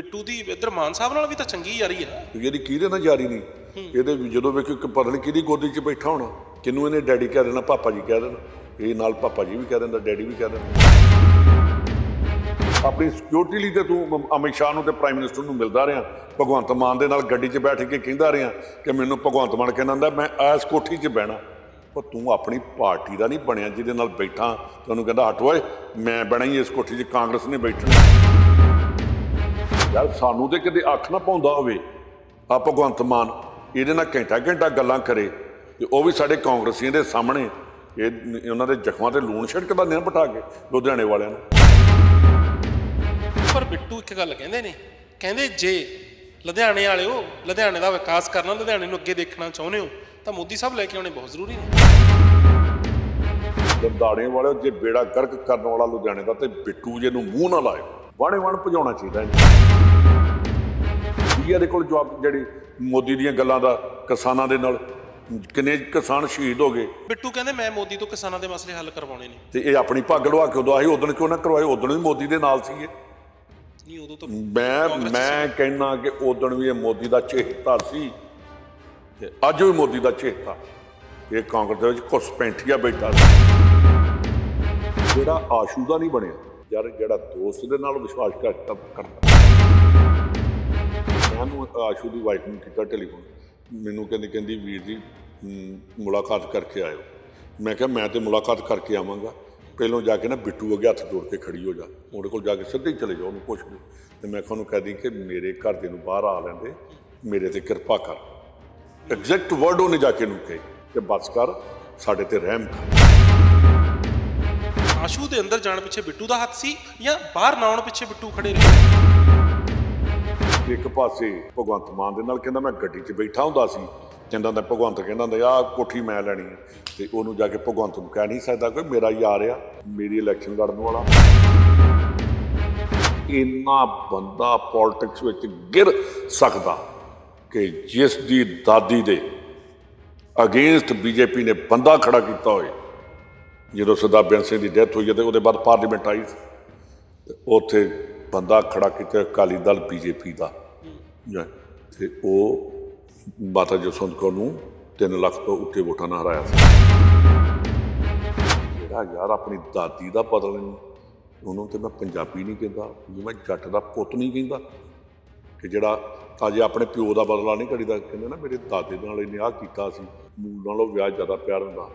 ਬਿੱਟੂ ਦੀ ਇੱਧਰ ਮਾਨ ਸਾਹਿਬ ਨਾਲ ਵੀ ਤਾਂ ਚੰਗੀ ਯਾਰੀ ਤੇ ਇਹਦੀ ਕਿਹਦੇ ਨਾਲ ਜਾਰੀ ਨਹੀਂ? ਇਹਦੇ ਜਦੋਂ ਵੇਖੋ ਕਿ ਪਤਾ ਨਹੀਂ ਕਿਹਦੀ ਗੋਦੀ 'ਚ ਬੈਠਾ ਹੋਣਾ। ਕਿਹਨੂੰ ਇਹਨੇ ਡੈਡੀ ਕਹਿ ਦੇਣਾ ਪਾਪਾ ਜੀ ਕਹਿ ਦੇਣਾ। ਇਹ ਨਾਲ ਪਾਪਾ ਜੀ ਵੀ ਕਹਿ ਦਿੰਦਾ ਡੈਡੀ ਵੀ ਕਹਿ ਦਿੰਦਾ। ਆਪਣੀ ਸਿਕਿਉਰਿਟੀ ਲਈ ਤੇ ਤੂੰ ਅਮ- ਅਮਿਤ ਸ਼ਾਹ ਨੂੰ ਤੇ ਪ੍ਰਾਈਮ ਮਿਨਿਸਟਰ ਨੂੰ ਮਿਲਦਾ ਰਿਹਾ। ਭਗਵੰਤ ਮਾਨ ਦੇ ਨਾਲ ਗੱਡੀ 'ਚ ਬੈਠ ਕੇ ਕਹਿੰਦਾ ਰਿਹਾ ਕਿ ਮੈਨੂੰ ਭਗਵੰਤ ਮਾਨ ਕਹਿੰਦਾ ਹੁੰਦਾ ਮੈਂ ਐਸ ਕੋਠੀ 'ਚ ਬਹਿਣਾ। ਪਰ ਤੂੰ ਆਪਣੀ ਪਾਰਟੀ ਦਾ ਨਹੀਂ ਬਣਿਆ ਜਿਹਦੇ ਨਾਲ ਬੈਠਾ। ਤੈਨੂੰ ਕਹਿੰਦਾ ਹਟ ਓਏ ਮੈਂ ਬਣਾ ਹੀ ਇਸ ਕੋਠੀ 'ਚ ਕਾਂਗਰਸ ਨੇ ਬੈਠਣਾ ਯਾਰ ਸਾਨੂੰ ਤੇ ਕਿਤੇ ਅੱਖ ਨਾ ਪਾਉਂਦਾ ਹੋਵੇ। ਆ ਭਗਵੰਤ ਮਾਨ ਇਹਦੇ ਨਾਲ ਘੰਟਾ ਘੰਟਾ ਗੱਲਾਂ ਕਰੇ ਤੇ ਉਹ ਵੀ ਸਾਡੇ ਕਾਂਗਰਸੀਆਂ ਦੇ ਸਾਹਮਣੇ। ਇਹ ਉਹਨਾਂ ਦੇ ਜ਼ਖਮਾਂ ਤੇ ਲੂਣ ਛਿੜਕਦਾ ਨਿਆਂ ਪਟਾ ਕੇ ਲੁਧਿਆਣੇ ਵਾਲਿਆਂ ਨੂੰ। ਪਰ ਬਿੱਟੂ ਇੱਕ ਗੱਲ ਕਹਿੰਦੇ ਨੇ ਕਹਿੰਦੇ ਜੇ ਲੁਧਿਆਣੇ ਵਾਲਿਓ ਲੁਧਿਆਣੇ ਦਾ ਵਿਕਾਸ ਕਰਨਾ ਲੁਧਿਆਣੇ ਨੂੰ ਅੱਗੇ ਦੇਖਣਾ ਚਾਹੁੰਦੇ ਹੋ ਤਾਂ ਮੋਦੀ ਸਾਹਿਬ ਲੈ ਕੇ ਆਉਣੇ ਬਹੁਤ ਜ਼ਰੂਰੀ ਨੇ। ਦੰਦਾੜੇ ਵਾਲਿਓ ਜੇ ਬੇੜਾ ਗਰਕ ਕਰਨ ਵਾਲਾ ਲੁਧਿਆਣੇ ਦਾ ਤੇ ਬਿੱਟੂ ਜੇ ਨੂੰ ਮੂੰਹ ਨਾ ਲਾਇਓ। ਵਾਣੇ ਵਾਣ ਭਜਾਉਣਾ ਚਾਹੀਦਾ ਇਹਨੂੰ। ਇੰਡੀਆ ਦੇ ਕੋਲ ਜਵਾਬ ਜਿਹੜੀ ਮੋਦੀ ਦੀਆਂ ਗੱਲਾਂ ਦਾ ਕਿਸਾਨਾਂ ਦੇ ਨਾਲ ਕਿੰਨੇ ਕਿਸਾਨ ਸ਼ਹੀਦ ਹੋ ਗਏ। ਬਿੱਟੂ ਕਹਿੰਦੇ ਮੈਂ ਮੋਦੀ ਤੋਂ ਕਿਸਾਨਾਂ ਦੇ ਮਸਲੇ ਹੱਲ ਕਰਵਾਉਣੇ ਨੇ। ਤੇ ਇਹ ਆਪਣੀ ਪੱਗ ਲਵਾ ਕੇ ਉਦੋਂ ਆਈ ਉਦੋਂ ਕਿਉਂ ਨਾ ਕਰਵਾਏ ਉਦੋਂ ਵੀ ਮੋਦੀ ਦੇ ਨਾਲ ਸੀਗੇ। ਨਹੀਂ ਉਦੋਂ ਤਾਂ ਮੈਂ ਮੈਂ ਕਹਿਣਾ ਕਿ ਉਦੋਂ ਵੀ ਇਹ ਮੋਦੀ ਦਾ ਚੇਤਾ ਸੀ ਤੇ ਅੱਜ ਵੀ ਮੋਦੀ ਦਾ ਚੇਤਾ ਇਹ ਕਾਂਗਰਸ ਦੇ ਵਿੱਚ ਘੁਸਪੈਂਠੀਆ ਬੈਠਾ ਸੀ। ਜਿਹੜਾ ਆਸ਼ੂ ਦਾ ਨਹੀਂ ਬਣਿਆ। ਯਾਰ ਜਿਹੜਾ ਦੋਸਤ ਦੇ ਨਾਲ ਵਿਸ਼ਵਾਸ ਕਰਦਾ ਕਰਦਾ। ਮੈਂ ਆਸ਼ੂ ਦੀ ਵਾਈਫ ਨੂੰ ਕੀਤਾ ਟੈਲੀਫੋਨ ਮੈਨੂੰ ਕਹਿੰਦੀ ਕਹਿੰਦੀ, ਵੀਰ ਜੀ ਮੁਲਾਕਾਤ ਕਰਕੇ ਆਇਓ। ਮੈਂ ਕਿਹਾ, ਮੈਂ ਤੇ ਮੁਲਾਕਾਤ ਕਰਕੇ ਆਵਾਂਗਾ। ਪਹਿਲੋਂ ਜਾ ਕੇ ਨਾ ਬਿੱਟੂ ਅੱਗੇ ਹੱਥ ਜੋੜ ਕੇ ਖੜੀ ਹੋ ਜਾ। ਉਹਦੇ ਕੋਲ ਜਾ ਕੇ ਸਿੱਧੇ ਹੀ ਚਲੇ ਜਾਓ, ਉਹਨੂੰ ਪੁੱਛ ਲਓ। ਤੇ ਮੈਂ ਕਿਹਾ ਉਹਨੂੰ ਕਹਿ ਦੀ ਕਿ ਮੇਰੇ ਘਰ ਦੇ ਨੂੰ ਬਾਹਰ ਆ ਲੈਂਦੇ। ਮੇਰੇ ਤੇ ਕਿਰਪਾ ਕਰ। ਐਗਜ਼ੈਕਟ ਵਰਡ ਉਹਨੇ ਜਾ ਕੇ ਨੂੰ ਕਹੇ ਕਿ, ਬਸ ਕਰ, ਸਾਡੇ ਤੇ ਰਹਿਮ ਕਰ। ਆਸ਼ੂ ਦੇ ਅੰਦਰ ਜਾਣ ਪਿੱਛੇ ਬਿੱਟੂ ਦਾ ਹੱਥ ਸੀ ਜਾਂ ਬਾਹਰ ਨਾ ਆਉਣ ਪਿੱਛੇ ਬਿੱਟੂ ਖੜੇ ਰਹੇ? ਇੱਕ ਪਾਸੇ ਭਗਵੰਤ ਮਾਨ ਦੇ ਨਾਲ ਕਹਿੰਦਾ ਮੈਂ ਗੱਡੀ 'ਚ ਬੈਠਾ ਹੁੰਦਾ ਸੀ। ਕਹਿੰਦਾ ਹੁੰਦਾ ਭਗਵੰਤ ਕਹਿੰਦਾ ਹੁੰਦਾ ਆ ਕੋਠੀ ਮੈਂ ਲੈਣੀ ਹੈ। ਤੇ ਉਹਨੂੰ ਜਾ ਕੇ ਭਗਵੰਤ ਨੂੰ ਕਹਿ ਨਹੀਂ ਸਕਦਾ ਕੋਈ, ਮੇਰਾ ਯਾਰ ਆ, ਮੇਰੀ ਇਲੈਕਸ਼ਨ ਲੜਨ ਵਾਲਾ। ਇੰਨਾ ਬੰਦਾ ਪੋਲਿਟਿਕਸ ਵਿੱਚ ਗਿਰ ਸਕਦਾ ਕਿ ਜਿਸ ਦੀ ਦਾਦੀ ਦੇ ਅਗੇਂਸਟ ਬੀਜੇਪੀ ਨੇ ਬੰਦਾ ਖੜਾ ਕੀਤਾ ਹੋਏ ਜਦੋਂ ਸਰਦਾਰ ਬੇਅੰਤ ਸਿੰਘ ਦੀ ਡੈਥ ਹੋਈ ਤੇ ਉਹਦੇ ਬਾਅਦ ਪਾਰਲੀਮੈਂਟ ਆਈ ਉੱਥੇ ਬੰਦਾ ਖੜਾ ਕੀਤਾ ਅਕਾਲੀ ਦਲ ਬੀਜੇਪੀ ਦਾ। ਤੇ ਉਹ ਮਾਤਾ ਜਸਵੰਤ ਕੌਰ ਨੂੰ 3 ਲੱਖ ਤੋਂ ਉੱਤੇ ਵੋਟਾਂ ਨਾਲ ਹਰਾਇਆ ਸੀ। ਜਿਹੜਾ ਯਾਰ ਆਪਣੀ ਦਾਦੀ ਦਾ ਬਦਲ ਨਹੀਂ ਉਹਨੂੰ ਤੇ ਮੈਂ ਪੰਜਾਬੀ ਨਹੀਂ ਕਹਿੰਦਾ ਉਹਨੂੰ ਮੈਂ ਜੱਟ ਦਾ ਪੁੱਤ ਨਹੀਂ ਕਹਿੰਦਾ। ਕਿ ਜਿਹੜਾ ਅਜੇ ਆਪਣੇ ਪਿਓ ਦਾ ਬਦਲਾ ਨਹੀਂ ਕਰੀਦਾ ਕਹਿੰਦੇ ਨਾ ਮੇਰੇ ਦਾਦੇ ਨਾਲ ਇਹਨੇ ਆਹ ਕੀਤਾ ਸੀ ਮੂਲ ਨਾਲੋਂ ਵਿਆਹ ਜ਼ਿਆਦਾ ਪਿਆਰ ਹੁੰਦਾ।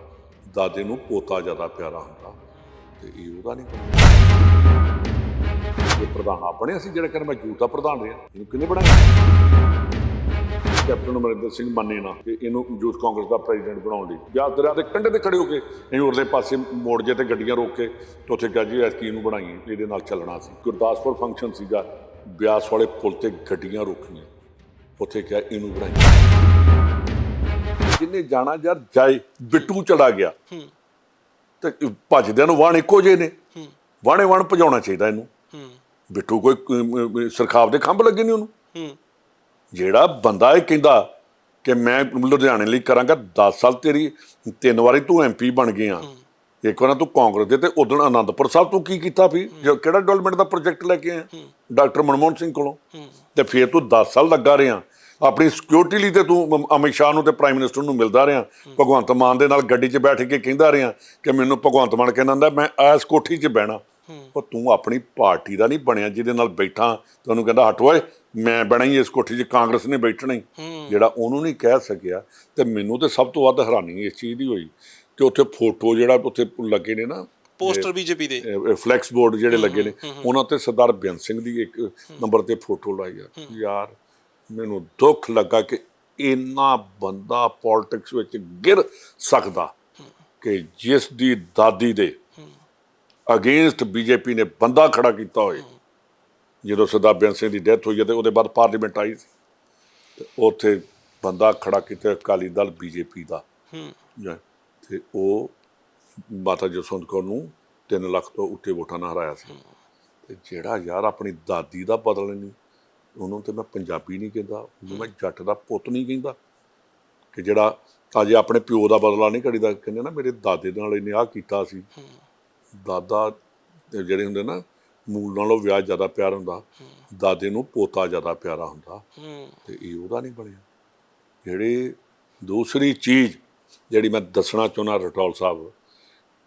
ਦਾਦੇ ਨੂੰ ਪੋਤਾ ਜ਼ਿਆਦਾ ਪਿਆਰਾ ਹੁੰਦਾ ਤੇ ਇਹ ਉਹਦਾ ਨਹੀਂ ਬਣਿਆ। ਇਹ ਪ੍ਰਧਾਨ ਆਪਣੇ ਅਸੀਂ ਜਿਹੜਾ ਕਹਿੰਦਾ ਮੈਂ ਯੂਥ ਦਾ ਪ੍ਰਧਾਨ ਰਿਹਾ, ਇਹਨੂੰ ਕਿਹਨੇ ਬਣਾਇਆ? ਕੈਪਟਨ ਅਮਰਿੰਦਰ ਸਿੰਘ ਮੰਨੇ ਨਾ ਕਿ ਇਹਨੂੰ ਯੂਥ ਕਾਂਗਰਸ ਦਾ ਪ੍ਰੈਜ਼ੀਡੈਂਟ ਬਣਾਉਣ ਲਈ। ਜਾਂ ਦਰਿਆ ਦੇ ਕੰਢੇ ਤੇ ਖੜੇ ਹੋ ਕੇ ਇਹਨੂੰ ਉਰਲੇ ਪਾਸੇ ਮੋੜ ਜੇ ਤੇ ਗੱਡੀਆਂ ਰੋਕ ਕੇ ਤੇ ਉੱਥੇ ਕਿਹਾ ਜੀ ਐਸਕੀ ਨੂੰ ਬਣਾਈਏ, ਇਹਦੇ ਨਾਲ ਚੱਲਣਾ ਸੀ। ਗੁਰਦਾਸਪੁਰ ਫੰਕਸ਼ਨ ਸੀਗਾ, ਬਿਆਸ ਵਾਲੇ ਪੁਲ ਤੇ ਗੱਡੀਆਂ ਰੋਕੀਆਂ। ਉੱਥੇ ਕਿਹਾ ਇਹਨੂੰ ਬਣਾਈਏ। ਜਿੰਨੇ ਜਾਣਾ ਯਾਰ ਜਾਏ ਬਿੱਟੂ ਚਲਾ ਗਿਆ। ਤੇ ਭੱਜਦਿਆਂ ਨੂੰ ਵਾਣ ਇੱਕੋ ਜਿਹੇ ਨੇ। ਵਾਣੇ ਵਾਣ ਭਜਾਉਣਾ ਚਾਹੀਦਾ ਇਹਨੂੰ। ਹੂੰ। ਬਿੱਟੂ ਕੋਈ ਸਰਖਾਵ ਦੇ ਖੰਭ ਲੱਗੇ ਨਹੀਂ ਉਹਨੂੰ। ਹੂੰ। ਜਿਹੜਾ ਬੰਦਾ ਇਹ ਕਹਿੰਦਾ ਕਿ ਮੈਂ ਲੁਧਿਆਣੇ ਲਈ ਕਰਾਂਗਾ 10 ਸਾਲ ਤੇਰੀ ਤਿੰਨ ਵਾਰੀ ਤੂੰ ਐਮਪੀ ਬਣ ਗਿਆ। ਇੱਕ ਵਾਰ ਤੂੰ ਕਾਂਗਰਸ ਦੇ ਤੇ ਉਦੋਂ ਆਨੰਦਪੁਰ ਸਾਹਿਬ ਤੂੰ ਕੀ ਕੀਤਾ ਵੀ? ਕਿਹੜਾ ਡਿਵੈਲਪਮੈਂਟ ਦਾ ਪ੍ਰੋਜੈਕਟ ਲੈ ਕੇ ਆਇਆ? ਡਾਕਟਰ ਮਨਮੋਹਨ ਸਿੰਘ ਕੋਲੋਂ। ਤੇ ਫਿਰ ਤੂੰ 10 ਸਾਲ ਲੱਗਾ ਰਿਹਾ। ਆਪਣੀ ਸਿਕਿਉਰਿਟੀ ਲਈ ਤੇ ਤੂੰ ਅਮ- ਅਮਿਤ ਸ਼ਾਹ ਨੂੰ ਤੇ ਪ੍ਰਾਈਮ ਮਿਨਿਸਟਰ ਨੂੰ ਮਿਲਦਾ ਰਿਹਾ। ਭਗਵੰਤ ਮਾਨ ਦੇ ਨਾਲ ਗੱਡੀ 'ਚ ਬੈਠ ਕੇ ਕਹਿੰਦਾ ਰਿਹਾ ਕਿ ਮੈਨੂੰ ਭਗਵੰਤ ਮਾਨ ਕਹਿੰਦਾ ਹੁੰਦਾ ਮੈਂ ਐਸ ਕੋਠੀ 'ਚ ਬਹਿਣਾ। ਉਹ ਤੂੰ ਆਪਣੀ ਪਾਰਟੀ ਦਾ ਨਹੀਂ ਬਣਿਆ ਜਿਹਦੇ ਨਾਲ ਬੈਠਾ। ਤੁਹਾਨੂੰ ਕਹਿੰਦਾ ਹਟ ਓਏ ਮੈਂ ਬਣਾ ਹੀ ਇਸ ਕੋਠੀ 'ਚ ਕਾਂਗਰਸ ਨੇ ਬੈਠਣਾ ਹੀ। ਜਿਹੜਾ ਉਹਨੂੰ ਨਹੀਂ ਕਹਿ ਸਕਿਆ ਤੇ ਮੈਨੂੰ ਤੇ ਸਭ ਤੋਂ ਵੱਧ ਹੈਰਾਨੀ ਇਸ ਚੀਜ਼ ਦੀ ਹੋਈ ਕਿ ਉੱਥੇ ਫੋਟੋ ਜਿਹੜਾ ਉੱਥੇ ਲੱਗੇ ਨੇ ਨਾ ਪੋਸਟਰ ਬੀਜੇਪੀ ਦੇ। ਫਲੈਕਸ ਬੋਰਡ ਜਿਹੜੇ ਲੱਗੇ ਨੇ ਉਹਨਾਂ ਤੇ ਸਰਦਾਰ ਬੇਅੰਤ ਸਿੰਘ ਦੀ ਇੱਕ ਨੰਬਰ ਤੇ ਫੋਟੋ ਲਾਈ ਆ। ਯਾਰ ਮੈਨੂੰ ਦੁੱਖ ਲੱਗਾ ਕਿ ਇੰਨਾ ਬੰਦਾ ਪੋਲਿਟਿਕਸ ਵਿੱਚ ਗਿਰ ਸਕਦਾ ਕਿ ਜਿਸ ਦੀ ਦਾਦੀ ਦੇ ਅਗੇਂਸਟ ਬੀਜੇਪੀ ਨੇ ਬੰਦਾ ਖੜਾ ਕੀਤਾ ਹੋਏ। ਜਦੋਂ ਸਰਦਾਰ ਬੇਅੰਤ ਸਿੰਘ ਦੀ ਡੈਥ ਹੋਈ ਹੈ ਤੇ ਉਹਦੇ ਬਾਅਦ ਪਾਰਲੀਮੈਂਟ ਆਈ ਸੀ। ਤੇ ਉੱਥੇ ਬੰਦਾ ਖੜਾ ਕੀਤਾ ਅਕਾਲੀ ਦਲ ਬੀਜੇਪੀ ਦਾ। ਹੂੰ ਜਾਂ ਤੇ ਉਹ ਮਾਤਾ ਜਸਵੰਤ ਕੌਰ ਨੂੰ 3 ਲੱਖ ਤੋਂ ਉੱਤੇ ਵੋਟਾਂ ਨਾਲ ਹਰਾਇਆ ਸੀ। ਤੇ ਜਿਹੜਾ ਯਾਰ ਆਪਣੀ ਦਾਦੀ ਦਾ ਬਦਲ ਨਹੀਂ ਉਹਨੂੰ ਤੇ ਮੈਂ ਪੰਜਾਬੀ ਨਹੀਂ ਕਹਿੰਦਾ, ਉਹਨੂੰ ਮੈਂ ਜੱਟ ਦਾ ਪੁੱਤ ਨਹੀਂ ਕਹਿੰਦਾ। ਕਿ ਜਿਹੜਾ ਅਜੇ ਆਪਣੇ ਪਿਓ ਦਾ ਬਦਲਾ ਨਹੀਂ ਕਰੀਦਾ, ਕਹਿੰਦੇ ਨਾ ਮੇਰੇ ਦਾਦੇ ਨਾਲ ਇਹਨੇ ਆਹ ਕੀਤਾ ਸੀ। ਦਾਦਾ ਜਿਹੜੇ ਹੁੰਦੇ ਨਾ, ਮੂਲ ਨਾਲੋਂ ਵਿਆਹ ਜ਼ਿਆਦਾ ਪਿਆਰ ਹੁੰਦਾ, ਦਾਦੇ ਨੂੰ ਪੋਤਾ ਜ਼ਿਆਦਾ ਪਿਆਰਾ ਹੁੰਦਾ। ਹੂੰ ਤੇ ਇਹ ਉਹਦਾ ਨਹੀਂ ਬਣਿਆ। ਜਿਹੜੇ ਦੂਸਰੀ ਚੀਜ਼ ਜਿਹੜੀ ਮੈਂ ਦੱਸਣਾ ਚਾਹੁੰਦਾ ਰਟੌਲ ਸਾਹਿਬ,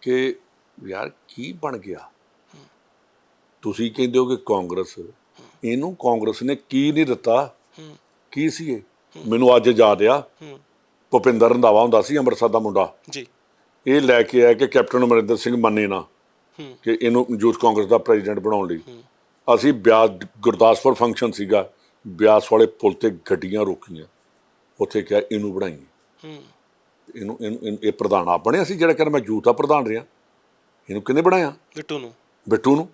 ਕਿ ਯਾਰ ਕੀ ਬਣ ਗਿਆ? ਤੁਸੀਂ ਕਹਿੰਦੇ ਹੋ ਕਿ ਕਾਂਗਰਸ ਇਹਨੂੰ ਕਾਂਗਰਸ ਨੇ ਕੀ ਨਹੀਂ ਦਿੱਤਾ? ਕੀ ਸੀ ਇਹ ਮੈਨੂੰ ਅੱਜ ਯਾਦ ਆ ਭੁਪਿੰਦਰ ਰੰਧਾਵਾ ਹੁੰਦਾ ਸੀ ਅੰਮ੍ਰਿਤਸਰ ਦਾ ਮੁੰਡਾ। ਜੀ। ਇਹ ਲੈ ਕੇ ਆਇਆ ਕਿ ਕੈਪਟਨ ਅਮਰਿੰਦਰ ਸਿੰਘ ਮੰਨੇ ਨਾ ਕਿ ਇਹਨੂੰ ਯੂਥ ਕਾਂਗਰਸ ਦਾ ਪ੍ਰੈਜ਼ੀਡੈਂਟ ਬਣਾਉਣ ਲਈ। ਅਸੀਂ ਬਿਆਸ ਗੁਰਦਾਸਪੁਰ ਫੰਕਸ਼ਨ ਸੀਗਾ ਬਿਆਸ ਵਾਲੇ ਪੁਲ ਤੇ ਗੱਡੀਆਂ ਰੋਕੀਆਂ। ਉੱਥੇ ਕਿਹਾ ਇਹਨੂੰ ਬਣਾਈਏ। ਇਹਨੂੰ ਇਹ ਪ੍ਰਧਾਨ ਆਪ ਬਣਿਆ ਸੀ ਜਿਹੜਾ ਕਹਿੰਦਾ ਮੈਂ ਯੂਥ ਦਾ ਪ੍ਰਧਾਨ ਰਿਹਾ। ਇਹਨੂੰ ਕਿਹਨੇ ਬਣਾਇਆ? ਬਿੱਟੂ ਨੂੰ। ਬਿੱਟੂ ਨੂੰ।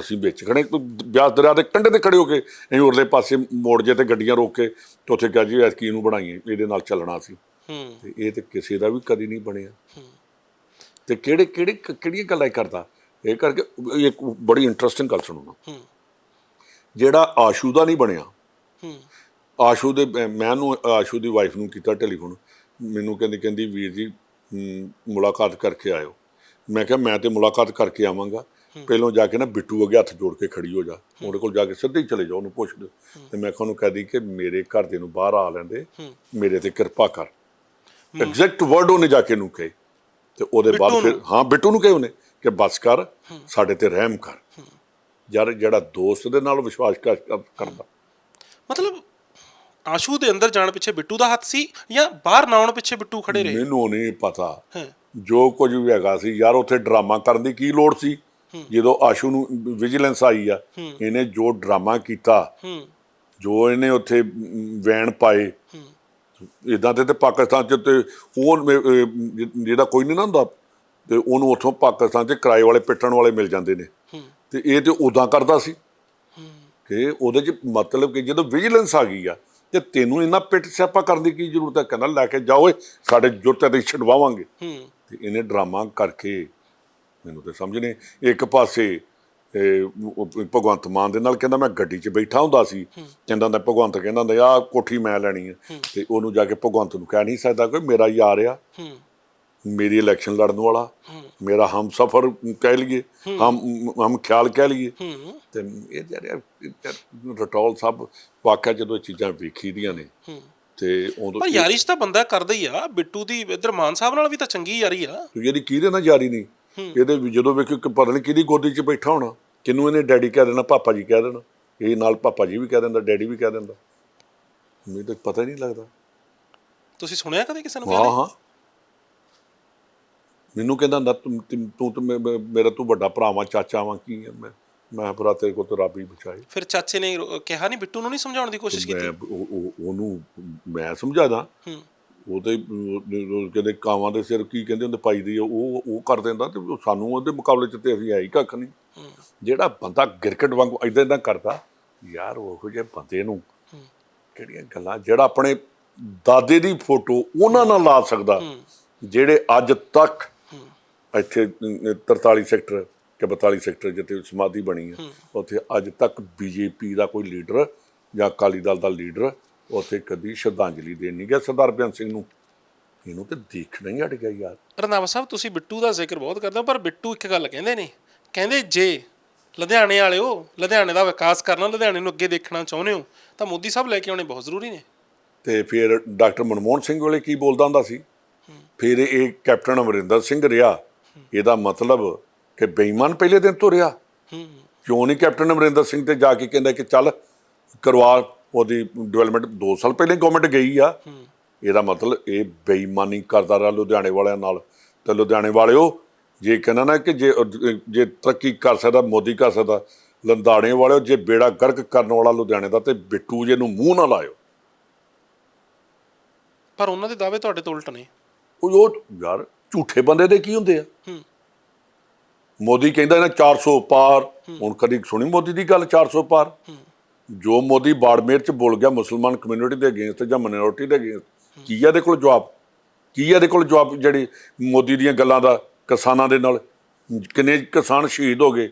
ਅਸੀਂ ਵਿੱਚ ਖੜੇ ਬਿਆਸ ਦਰਿਆ ਦੇ ਕੰਢੇ ਤੇ ਖੜੇ ਹੋ ਕੇ ਅਸੀਂ ਉਰਲੇ ਪਾਸੇ ਮੋੜ ਜੇ ਤੇ ਗੱਡੀਆਂ ਰੋਕ ਕੇ ਤੇ ਉੱਥੇ ਕਿਹਾ ਜੀ ਐਤਕੀ ਇਹਨੂੰ ਬਣਾਈਏ ਇਹਦੇ ਨਾਲ ਚੱਲਣਾ ਸੀ ਤੇ ਇਹ ਤੇ ਕਿਸੇ ਦਾ ਵੀ ਕਦੀ ਨਹੀਂ ਬਣਿਆ। ਤੇ ਕਿਹੜੇ ਕਿਹੜੇ ਕਿਹੜੀਆਂ ਗੱਲਾਂ ਕਰਦਾ? ਇਹ ਕਰਕੇ ਇੱਕ ਬੜੀ ਇੰਟਰਸਟਿੰਗ ਗੱਲ ਸੁਣੋ ਜਿਹੜਾ ਆਸ਼ੂ ਦਾ ਨਹੀਂ ਬਣਿਆ ਆਸ਼ੂ ਦੇ ਮੈਂ ਉਹਨੂੰ ਆਸ਼ੂ ਦੀ ਵਾਈਫ ਨੂੰ ਕੀਤਾ ਟੈਲੀਫੋਨ ਮੈਨੂੰ ਕਹਿੰਦੀ ਕਹਿੰਦੀ ਵੀਰ ਜੀ ਮੁਲਾਕਾਤ ਕਰਕੇ ਆਇਓ। ਮੈਂ ਕਿਹਾ ਮੈਂ ਤੇ ਮੁਲਾਕਾਤ ਕਰਕੇ ਆਵਾਂਗਾ। ਪਹਿਲਾਂ ਜਾ ਕੇ ਨਾ ਬਿੱਟੂ ਅੱਗੇ ਹੱਥ ਜੋੜ ਕੇ ਖੜੀ ਹੋ ਜਾ। ਉਹਦੇ ਕੋਲ ਜਾ ਕੇ ਸਿੱਧੇ ਹੀ ਚਲੇ ਜਾਓ ਉਹਨੂੰ ਪੁੱਛ ਦਿਓ ਤੇ ਮੈਂ ਉਹਨੂੰ ਕਹਿ ਦੀ ਕਿ ਮੇਰੇ ਘਰ ਦੇ ਨੂੰ ਬਾਹਰ ਆ ਲੈਂਦੇ ਮੇਰੇ ਤੇ ਕਿਰਪਾ ਕਰ। ਐਗਜ਼ੈਕਟ ਵਰਡ ਉਹਨੇ ਜਾ ਕੇ ਨੂੰ ਕਹੇ। ਤੇ ਉਹਦੇ ਬਾਅਦ ਫਿਰ? ਹਾਂ ਬਿੱਟੂ ਨੂੰ ਕਹੇ ਉਹਨੇ ਕਿ ਬਸ ਕਰ ਸਾਡੇ ਤੇ ਰਹਿਮ ਕਰ। ਯਾਰ ਜਿਹੜਾ ਦੋਸਤ ਦੇ ਨਾਲ ਵਿਸ਼ਵਾਸ ਕਰ- ਕਰਦਾ। ਮਤਲਬ ਆਸ਼ੂ ਦੇ ਅੰਦਰ ਜਾਣ ਪਿੱਛੇ ਬਿੱਟੂ ਦਾ ਹੱਥ ਸੀ ਜਾਂ ਬਾਹਰ ਨਾ ਆਉਣ ਪਿੱਛੇ ਬਿੱਟੂ ਖੜੇ ਰਹੇ? ਮੈਨੂੰ ਨਹੀਂ ਪਤਾ। ਜੋ ਕੁਝ ਵੀ ਹੈਗਾ ਸੀ ਯਾਰ ਉੱਥੇ ਡਰਾਮਾ ਕਰਨ ਦੀ ਕੀ ਲੋੜ ਸੀ? ਜਦੋਂ ਆਸ਼ੂ ਨੂੰ ਵਿਜੀਲੈਂਸ ਆਈ ਆ ਇਹਨੇ ਜੋ ਡਰਾਮਾ ਕੀਤਾ ਜੋ ਇਹਨੇ ਉੱਥੇ ਮ, ਵੈਨ ਪਾਏ ਇਦਾਂ ਤੇ ਤੇ ਪਾਕਿਸਤਾਨ ਚ ਤੇ ਉਹ ਜਿਹੜਾ ਕੋਈ ਨਹੀਂ ਨਾ ਹੁੰਦਾ ਤੇ ਉਹਨੂੰ ਉੱਥੋਂ ਪਾਕਿਸਤਾਨ ਚ ਕਿਰਾਏ ਵਾਲੇ ਪਿੱਟਣ ਵਾਲੇ ਮਿਲ ਜਾਂਦੇ ਨੇ। ਤੇ ਇਹ ਤੇ ਉਦਾਂ ਕਰਦਾ ਸੀ। ਕਿ ਉਹਦੇ ਚ ਮਤਲਬ ਕਿ ਜਦੋਂ ਵਿਜੀਲੈਂਸ ਆ ਗਈ ਆ ਤੇ ਤੈਨੂੰ ਇੰਨਾ ਪਿੱਟ ਸਿਆਪਾ ਕਰਨ ਦੀ ਕੀ ਜ਼ਰੂਰਤ ਹੈ? ਕਹਿੰਦਾ ਲੈ ਕੇ ਜਾਓ ਸਾਡੇ ਜੁਰਤ ਤੇ ਛਡਵਾਵਾਂਗੇ। ਤੇ ਇਹਨੇ ਡਰਾਮਾ ਕਰਕੇ ਮੈਨੂੰ ਤੇ ਸਮਝ ਨਹੀਂ। ਇੱਕ ਪਾਸੇ ਭਗਵੰਤ ਮਾਨ ਦੇ ਨਾਲ ਕਹਿੰਦਾ ਮੈਂ ਗੱਡੀ 'ਚ ਬੈਠਾ ਹੁੰਦਾ ਸੀ। ਕਹਿੰਦਾ ਹੁੰਦਾ ਭਗਵੰਤ ਕਹਿੰਦਾ ਹੁੰਦਾ ਆ ਕੋਠੀ ਮੈਂ ਲੈਣੀ ਹੈ। ਤੇ ਉਹਨੂੰ ਜਾ ਕੇ ਭਗਵੰਤ ਨੂੰ ਕਹਿ ਨਹੀਂ ਸਕਦਾ ਕੋਈ ਮੇਰਾ ਯਾਰ ਆ। ਮੇਰੀ ਇਲੈਕਸ਼ਨ ਲੜਨ ਵਾਲਾ। ਮੇਰਾ ਹਮ ਸਫਰ ਕਹਿ ਲਈਏ। ਹਮ ਹਮ ਖਿਆਲ ਕਹਿ ਲਈਏ। ਤੇ ਇਹ ਜਿਹੜੇ ਰਟੌਲ ਸਾਹਿਬ ਵਾਕਿਆ ਜਦੋਂ ਇਹ ਚੀਜ਼ਾਂ ਵੇਖੀ ਦੀਆਂ ਨੇ ਤੇ ਉਦੋਂ ਪਰ ਯਾਰੀ ਤਾਂ ਬੰਦਾ ਕਰਦਾ ਹੀ ਆ। ਬਿੱਟੂ ਦੀ ਇਧਰ ਮਾਨ ਸਾਹਿਬ ਨਾਲ ਵੀ ਤਾਂ ਚੰਗੀ ਯਾਰੀ ਆ। ਇਹਦੀ ਕਿਹਦੇ ਨਾਲ ਜਾਰੀ ਨਹੀਂ? ਇਹਦੇ ਵੀ ਜਦੋਂ ਵੇਖੋ ਕਿ ਪਤਾ ਨਹੀਂ ਕਿਹਦੀ ਗੋਦੀ 'ਚ ਬੈਠਾ ਹੋਣਾ ਕਿਹਨੂੰ ਇਹਨੇ ਡੈਡੀ ਕਹਿ ਦੇਣਾ ਪਾਪਾ ਜੀ ਕਹਿ ਦੇਣਾ। ਇਹ ਨਾਲ ਪਾਪਾ ਜੀ ਵੀ ਕਹਿ ਦਿੰਦਾ ਡੈਡੀ ਵੀ ਕਹਿ ਦਿੰਦਾ। ਮੈਨੂੰ ਤਾਂ ਪਤਾ ਹੀ ਨਹੀਂ ਲੱਗਦਾ। ਤੁਸੀਂ ਸੁਣਿਆ ਕਦੇ ਕਿਸੇ ਨੂੰ ਹਾਂ ਕਹਿੰਦੇ ਹਾਂ। ਮੈਨੂੰ ਕਹਿੰਦਾ ਹੁੰਦਾ ਤੂੰ ਤੂੰ- ਤੂੰ ਮੇਰਾ ਤੂੰ ਵੱਡਾ ਭਰਾ ਵਾਂ ਚਾਚਾ ਵਾਂ ਕੀ ਹੈ? ਮੈਂ ਮੈਂ ਭਰਾ ਤੇਰੇ ਕੋਲ ਤਾਂ ਰੱਬ ਹੀ ਬਚਾਏ। ਫਿਰ ਚਾਚੇ ਨੇ ਕਿਹਾ ਨਹੀਂ ਬਿੱਟੂ ਨੂੰ ਨਹੀਂ ਸਮਝਾਉਣ ਦੀ ਕੋਸ਼ਿਸ਼ ਕੀਤੀ? ਮੈਂ ਉਹ- ਉਹ- ਉਹਨੂੰ ਮੈਂ ਸਮਝਾਦਾ ਉਹ ਤੇ ਕਹਿੰਦੇ ਕਾਵਾਂ ਦੇ ਸਿਰ ਕੀ ਕਹਿੰਦੇ ਹੁੰਦੇ ਪਾਈ ਉਹ ਉਹ ਕਰ ਦਿੰਦਾ ਤੇ ਸਾਨੂੰ ਉਹਦੇ ਮੁਕਾਬਲੇ ਚ ਤੇ ਅਸੀਂ ਹੈ ਹੀ ਕੱਖ ਨਹੀਂ। ਜਿਹੜਾ ਬੰਦਾ ਗਿਰਕਟ ਵਾਂਗੂ ਇਦਾਂ ਇਦਾਂ ਕਰਦਾ ਯਾਰ ਉਹ ਜਿਹੇ ਬੰਦੇ ਨੂੰ ਕਿਹੜੀਆਂ ਗੱਲਾਂ ਜਿਹੜਾ ਆਪਣੇ ਦਾਦੇ ਦੀ ਫੋਟੋ ਉਹਨਾਂ ਨਾਲ ਲਾ ਸਕਦਾ ਜਿਹੜੇ ਅੱਜ ਤੱਕ ਇੱਥੇ ਅਮ, 43 ਸੈਕਟਰ ਕਿ 42 ਸੈਕਟਰ ਜਿੱਥੇ ਸਮਾਧੀ ਬਣੀ ਹੈ ਉੱਥੇ ਅੱਜ ਤੱਕ ਬੀਜੇਪੀ ਦਾ ਕੋਈ ਲੀਡਰ ਜਾਂ ਅਕਾਲੀ ਦਲ ਦਾ ਲੀਡਰ ਉੱਥੇ ਕਦੀ ਸ਼ਰਧਾਂਜਲੀ ਦੇਣ ਨਹੀਂ ਗਿਆ ਸਰਦਾਰ ਬੇਅੰਤ ਸਿੰਘ ਨੂੰ। ਇਹਨੂੰ ਤੇ ਦੇਖਣਾ ਹੀ ਹਟ ਗਿਆ ਯਾਰ। ਰੰਧਾਵਾ ਸਾਹਿਬ ਤੁਸੀਂ ਬਿੱਟੂ ਦਾ ਜ਼ਿਕਰ ਬਹੁਤ ਕਰਦੇ ਹੋ ਪਰ ਬਿੱਟੂ ਇੱਕ ਗੱਲ ਕਹਿੰਦੇ ਨੇ। ਕਹਿੰਦੇ ਜੇ ਲੁਧਿਆਣੇ ਵਾਲਿਓ ਲੁਧਿਆਣੇ ਦਾ ਵਿਕਾਸ ਕਰਨਾ ਲੁਧਿਆਣੇ ਨੂੰ ਅੱਗੇ ਦੇਖਣਾ ਚਾਹੁੰਦੇ ਹੋ ਤਾਂ ਮੋਦੀ ਸਾਹਿਬ ਲੈ ਕੇ ਆਉਣੇ ਬਹੁਤ ਜ਼ਰੂਰੀ ਨੇ। ਤੇ ਫਿਰ ਡਾਕਟਰ ਮਨਮੋਹਨ ਸਿੰਘ ਵੇਲੇ ਕੀ ਬੋਲਦਾ ਹੁੰਦਾ ਸੀ? ਫਿਰ ਇਹ ਕੈਪਟਨ ਅਮਰਿੰਦਰ ਸਿੰਘ ਰਿਹਾ। ਇਹਦਾ ਮਤਲਬ ਕਿ ਬੇਈਮਾਨ ਪਹਿਲੇ ਦਿਨ ਤੋਂ ਰਿਹਾ। ਹੂੰ। ਕਿਉਂ ਨਹੀਂ ਕੈਪਟਨ ਅਮਰਿੰਦਰ ਸਿੰਘ ਤੇ ਜਾ ਕੇ ਕਹਿੰਦਾ ਕਿ ਚੱਲ ਕਰਵਾ ਉਹਦੀ ਡਿਵੈਲਪਮੈਂਟ 2 ਸਾਲ ਪਹਿਲੇ ਗਵਰਨਮੈਂਟ ਗਈ ਆ। ਇਹਦਾ ਮਤਲਬ ਇਹ ਬੇਈਮਾਨੀ ਕਰਦਾ ਰਿਹਾ ਲੁਧਿਆਣੇ ਵਾਲਿਆਂ ਨਾਲ। ਤੇ ਲੁਧਿਆਣੇ ਵਾਲਿਓ ਜੇ ਕਹਿੰਦਾ ਨਾ ਕਿ ਜੇ ਜੇ ਤਰੱਕੀ ਕਰ ਸਕਦਾ ਮੋਦੀ ਕਰ ਸਕਦਾ ਲੰਦਾਣੇ ਵਾਲਿਓ ਜੇ ਬੇੜਾ ਗਰਕ ਕਰਨ ਵਾਲਾ ਲੁਧਿਆਣੇ ਦਾ ਤੇ ਬਿੱਟੂ ਜੇ ਨੂੰ ਮੂੰਹ ਨਾ ਲਾਇਓ। ਪਰ ਉਹਨਾਂ ਦੇ ਦਾਅਵੇ ਤੁਹਾਡੇ ਤੋਂ ਉਲਟ ਨੇ। ਉਹ ਯਾਰ ਝੂਠੇ ਬੰਦੇ ਦੇ ਕੀ ਹੁੰਦੇ ਆ? ਮੋਦੀ ਕਹਿੰਦਾ ਇਹਨਾਂ 400 ਪਾਰ। ਹੁਣ ਕਦੀ ਸੁਣੀ ਮੋਦੀ ਦੀ ਗੱਲ 400 ਪਾਰ? ਜੋ ਮੋਦੀ ਬਾੜਮੇਰ ਚ ਬੋਲ ਗਿਆ ਮੁਸਲਮਾਨ ਕਮਿਊਨਿਟੀ ਦੇ ਅਗੇਂਸਟ ਜਾਂ ਮਿਨੋਰਿਟੀ ਦੇ ਅਗੇਂਸਟ ਕੀ ਆ ਇਹਦੇ ਕੋਲ ਜਵਾਬ? ਕੀ ਆ ਇਹਦੇ ਕੋਲ ਜਵਾਬ ਜਿਹੜੀ ਮੋਦੀ ਦੀਆਂ ਗੱਲਾਂ ਦਾ ਕਿਸਾਨਾਂ ਦੇ ਨਾਲ? ਕਿੰਨੇ ਕਿਸਾਨ ਸ਼ਹੀਦ ਹੋ ਗਏ?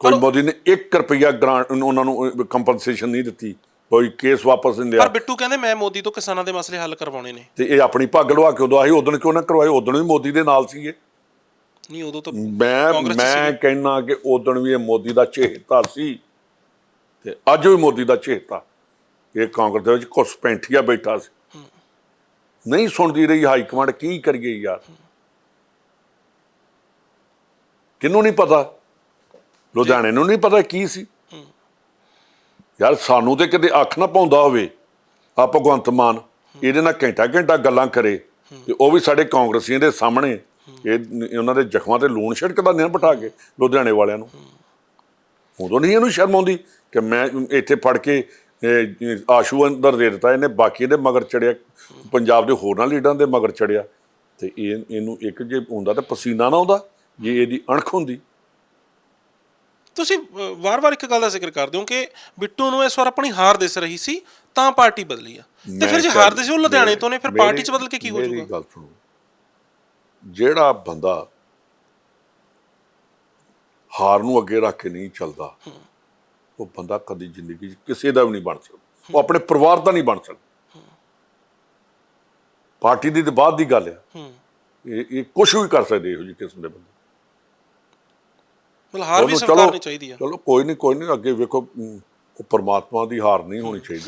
ਕੋਈ ਮੋਦੀ ਨੇ 1 ਰੁਪਿਆ ਗ੍ਰਾਂਟ ਉਹਨਾਂ ਨੂੰ ਕੰਪਨਸੇਸ਼ਨ ਨਹੀਂ ਦਿੱਤੀ। ਕੋਈ ਕੇਸ ਵਾਪਸ ਨਹੀਂ ਪਰ ਲਿਆ ਬਿੱਟੂ ਕਹਿੰਦੇ ਮੈਂ ਮੋਦੀ ਤੋਂ ਕਿਸਾਨਾਂ ਦੇ ਮਸਲੇ ਹੱਲ ਕਰਵਾਉਣੇ ਨੇ। ਤੇ ਇਹ ਆਪਣੀ ਪੱਗ ਲਵਾ ਕੇ ਉਦੋਂ ਆਏ ਉਦੋਂ ਕਿਉਂ ਨਾ ਕਰਵਾਏ? ਉਦੋਂ ਵੀ ਮੋਦੀ ਦੇ ਨਾਲ ਸੀਗੇ। ਨਹੀਂ ਉਦੋਂ ਤਾਂ ਮੈਂ ਮੈਂ ਕਹਿਣਾ ਕਿ ਉਦਣ ਵੀ ਇਹ ਮੋਦੀ ਦਾ ਚਹੇਤਾ ਸੀ। ਤੇ ਅੱਜ ਵੀ ਮੋਦੀ ਦਾ ਚੇਤਾ ਇਹ ਕਾਂਗਰਸ ਦੇ ਵਿੱਚ ਕੁਛ ਪੈਂਠੀਆ ਬੈਠਾ ਸੀ। ਨਹੀਂ ਸੁਣਦੀ ਰਹੀ ਹਾਈ ਕਮਾਂਡ ਕੀ ਕਰੀਏ ਯਾਰ? ਕਿਹਨੂੰ ਨਹੀਂ ਪਤਾ? ਲੁਧਿਆਣੇ ਨੂੰ ਨਹੀਂ ਪਤਾ ਕੀ ਸੀ? ਯਾਰ ਸਾਨੂੰ ਤੇ ਕਿਤੇ ਅੱਖ ਨਾ ਪਾਉਂਦਾ ਹੋਵੇ। ਆ ਭਗਵੰਤ ਮਾਨ, ਇਹਦੇ ਨਾਲ ਘੰਟਾ ਘੰਟਾ ਗੱਲਾਂ ਕਰੇ ਤੇ ਉਹ ਵੀ ਸਾਡੇ ਕਾਂਗਰਸੀਆਂ ਦੇ ਸਾਹਮਣੇ। ਇਹ ਉਹਨਾਂ ਦੇ ਜ਼ਖਮਾਂ ਤੇ ਲੂਣ ਛਿੜਕਦਾ ਨਹੀਂ ਬਿਠਾ ਕੇ ਲੁਧਿਆਣੇ ਵਾਲਿਆਂ ਨੂੰ। ਉਦੋਂ ਨਹੀਂ ਇਹਨੂੰ ਸ਼ਰਮ ਆਉਂਦੀ। ਕਿ ਮੈਂ ਇੱਥੇ ਫੜ ਕੇ ਆਸ਼ੂ ਅੰਦਰ ਦੇ ਦਿੱਤਾ ਇਹਨੇ ਬਾਕੀ ਦੇ ਮਗਰ ਚੜਿਆ। ਪੰਜਾਬ ਦੇ ਹੋਰਨਾਂ ਲੀਡਰਾਂ ਦੇ ਮਗਰ ਚੜਿਆ। ਤੇ ਇਹ ਇਹਨੂੰ ਇੱਕ ਜੇ ਹੁੰਦਾ ਤਾਂ ਪਸੀਨਾ ਨਾ ਆਉਂਦਾ ਜੇ ਇਹਦੀ ਅਣਖ ਹੁੰਦੀ। ਤੁਸੀਂ ਵਾਰ-ਵਾਰ ਇੱਕ ਗੱਲ ਦਾ ਜ਼ਿਕਰ ਕਰਦੇ ਹੋ ਕਿ ਬਿੱਟੂ ਨੂੰ ਇਸ ਵਾਰ ਆਪਣੀ ਹਾਰ ਦਿਸ ਰਹੀ ਸੀ ਤਾਂ ਪਾਰਟੀ ਬਦਲੀ ਆ। ਤੇ ਫਿਰ ਜੇ ਮੈਂ ਹਾਰਦੇ ਸੀ ਉਹ ਲੁਧਿਆਣੇ ਤੋਂ ਨੇ ਫਿਰ ਮੇਰੀ- ਪਾਰਟੀ 'ਚ ਬਦਲ ਕੇ ਕੀ ਹੋ ਮੇਰੀ ਜਾਊਗਾ? ਗੱਲ ਸੁਣੋ। ਜਿਹੜਾ ਬੰਦਾ ਹਾਰ ਨੂੰ ਅੱਗੇ ਰੱਖ ਕੇ ਨਹੀਂ ਚੱਲਦਾ ਉਹ ਬੰਦਾ ਕਦੀ ਜ਼ਿੰਦਗੀ 'ਚ ਕਿਸੇ ਦਾ ਵੀ ਨਹੀਂ ਬਣ ਸਕਦਾ। ਉਹ ਆਪਣੇ ਪਰਿਵਾਰ ਦਾ ਨਹੀਂ ਬਣ ਸਕਦਾ। ਪਾਰਟੀ ਦੀ ਤੇ ਬਾਅਦ ਦੀ ਗੱਲ ਹੂੰ ਇਹ ਇਹ ਕੁਝ ਵੀ ਕਰ ਸਕਦੇ ਇਹੋ ਜਿਹੇ ਕਿਸਮ ਦੇ ਬੰਦੇ। ਮਤਲਬ ਹਾਰ ਵੀ ਸਰਕਾਰ ਨੇ ਚਾਹੀਦੀ ਆ। ਚਲੋ ਕੋਈ ਨਹੀਂ ਕੋਈ ਨਹੀਂ ਅੱਗੇ ਵੇਖੋ ਉਹ ਪਰਮਾਤਮਾ ਦੀ ਹਾਰ ਨਹੀਂ ਹੋਣੀ ਚਾਹੀਦੀ।